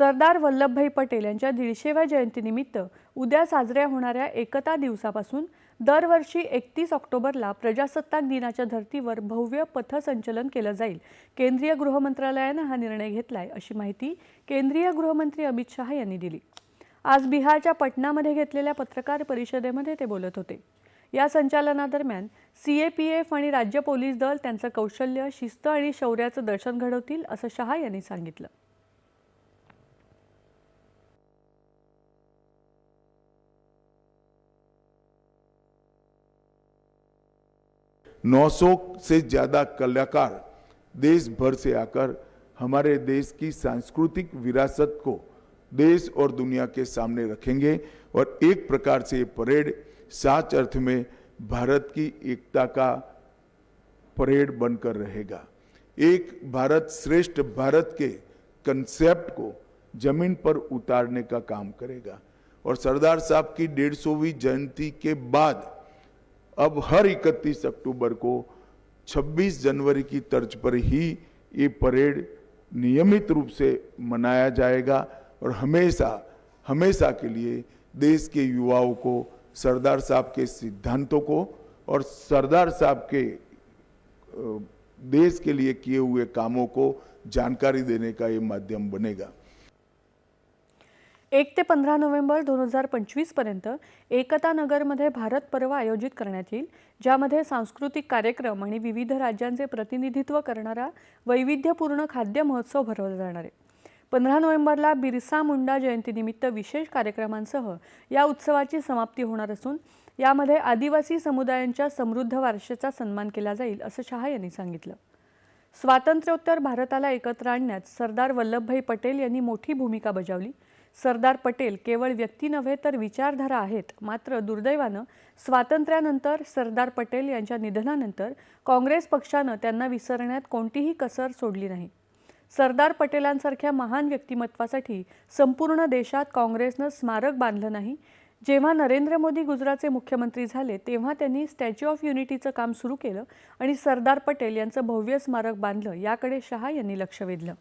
सरदार वल्लभभाई पटेल यांच्या दीडशेव्या जयंतीनिमित्त उद्या साजऱ्या होणाऱ्या एकता दिवसापासून दरवर्षी एकतीस ऑक्टोबरला प्रजासत्ताक दिनाच्या धर्तीवर भव्य पथसंचलन केलं जाईल. केंद्रीय गृह मंत्रालयानं हा निर्णय घेतलाय अशी माहिती केंद्रीय गृहमंत्री अमित शहा यांनी दिली. आज बिहारच्या पटनामध्ये घेतलेल्या पत्रकार परिषदेमध्ये ते बोलत होते. या संचालनादरम्यान सी ए पी एफ आणि राज्य पोलीस दल त्यांचं कौशल्य शिस्त आणि शौर्याचं दर्शन घडवतील असं शहा यांनी सांगितलं. नौ सौ से ज़्यादा कलाकार देश भर से आकर हमारे देश की सांस्कृतिक विरासत को देश और दुनिया के सामने रखेंगे और एक प्रकार से ये परेड साच अर्थ में भारत की एकता का परेड बनकर रहेगा। एक भारत श्रेष्ठ भारत के कंसेप्ट को ज़मीन पर उतारने का काम करेगा। और सरदार साहब की डेढ़ सौवीं जयंती के बाद अब हर 31 अक्टूबर को 26 जनवरी की तर्ज पर ही ये परेड नियमित रूप से मनाया जाएगा और हमेशा हमेशा के लिए देश के युवाओं को, सरदार साहब के सिद्धांतों को और सरदार साहब के देश के लिए किए हुए कामों को जानकारी देने का ये माध्यम बनेगा। एक ते पंधरा नोव्हेंबर दोन हजार पंचवीसपर्यंत एकता नगरमध्ये भारत पर्व आयोजित करण्यात येईल ज्यामध्ये सांस्कृतिक कार्यक्रम आणि विविध राज्यांचे प्रतिनिधित्व करणारा वैविध्यपूर्ण खाद्य महोत्सव भरवला जाणार आहे. पंधरा नोव्हेंबरला बिरसा मुंडा जयंतीनिमित्त विशेष कार्यक्रमांसह या उत्सवाची समाप्ती होणार असून यामध्ये आदिवासी समुदायांच्या समृद्ध वारशाचा सन्मान केला जाईल असं शहा यांनी सांगितलं. स्वातंत्र्योत्तर भारताला एकत्र आणण्यात सरदार वल्लभभाई पटेल यांनी मोठी भूमिका बजावली. सरदार पटेल केवळ व्यक्ती नव्हे तर विचारधारा आहेत. मात्र दुर्दैवानं स्वातंत्र्यानंतर सरदार पटेल यांच्या निधनानंतर काँग्रेस पक्षानं त्यांना विसरण्यात कोणतीही कसर सोडली नाही. सरदार पटेलांसारख्या महान व्यक्तिमत्वासाठी संपूर्ण देशात काँग्रेसनं स्मारक बांधलं नाही. जेव्हा नरेंद्र मोदी गुजरातचे मुख्यमंत्री झाले तेव्हा त्यांनी स्टॅच्यू ऑफ युनिटीचं काम सुरू केलं आणि सरदार पटेल यांचं भव्य स्मारक बांधलं याकडे शहा यांनी लक्ष वेधलं.